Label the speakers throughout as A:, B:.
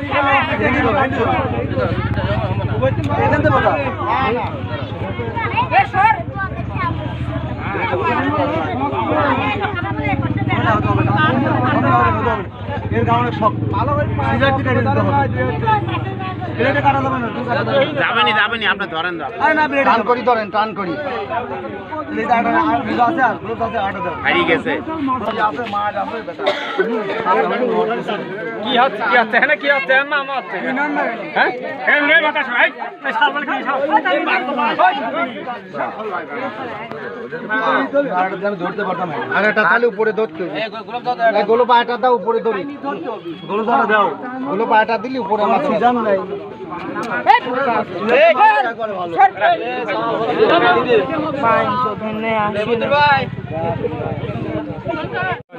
A: এর কারণে সব ভালো করে সিগারেট কেটে দিতে হবে। প্লেটে কাটা যাবে না তুই কাটা যাবে।
B: যাবেনি যাবেনি আপনি ধরেন
A: আরে না টান করি ধরেন টান করি। আটা আর গ্লুজ আছে আর গ্লুজ আছে আটা দাও
B: হারিয়ে গেছে।
A: গ্লুজ আছে মাছ আছে বেটা।
C: কি হচ্ছে কি হচ্ছে? হ্যাঁ কি হচ্ছে? মামা হচ্ছে। হ্যাঁ? হ্যাঁ রে বাতাস ভাই সাবধান করে সব
A: আমি ধরতে পারতাম আর এটা তাহলে উপরে ধরতে এই গোলো পাটা দাও উপরে ধরি। গোলো পাটা দাও। গোলো পাটা দিলি উপরে আমার সিজন নাই।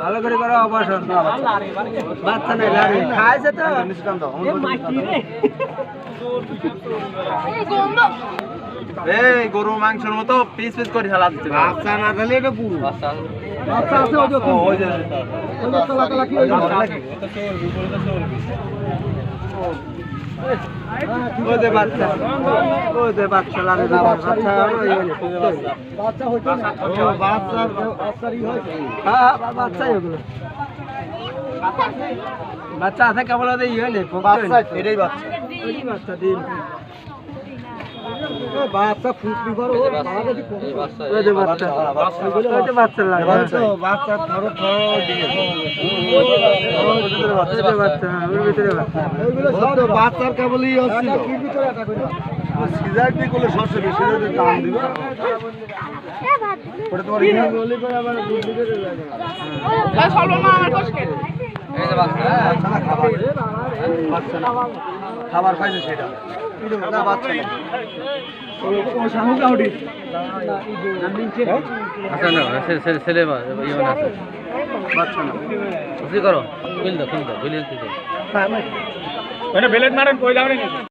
A: ভালো করে করো অপারেশন বাচ্চা নাই লাগে খাইছে তো।
B: এই গরু মাংসের মতো পিস পিস করে ফেলা দিচ্ছে
A: বাচ্চা না এটা পুরো। বাচ্চা আছে ওই যে ওই যে তলা তলা কি ওই যে বাচ্চা আছে ওদের ইয়ে নেই। বাচ্চা এটাই বাচ্চা। বাচ্চা ডিম বাচ্চা ফুটলি বাচ্চা বাচ্চা। বাচ্চা বাচ্চা। বাচ্চা বাচ্চার কেবলই হচ্ছিল সিজার দিয়ে করলে সবচেয়ে বেশি দাম দিবে। ওটা তোমার ইয়ে গলি করে আবার বুদ্ধি করে লাগে এই যে বাচ্চা বাচ্চা না খাবার। খাইছে সেটা। বাচ্চা
C: আচ্ছা না ছেলে ইয়ে
A: বাচ্চা না।
C: বুঝি করো? খুল দাও দিতে।
A: হ্যাঁ
C: বেলেট মারেন কই যাবেন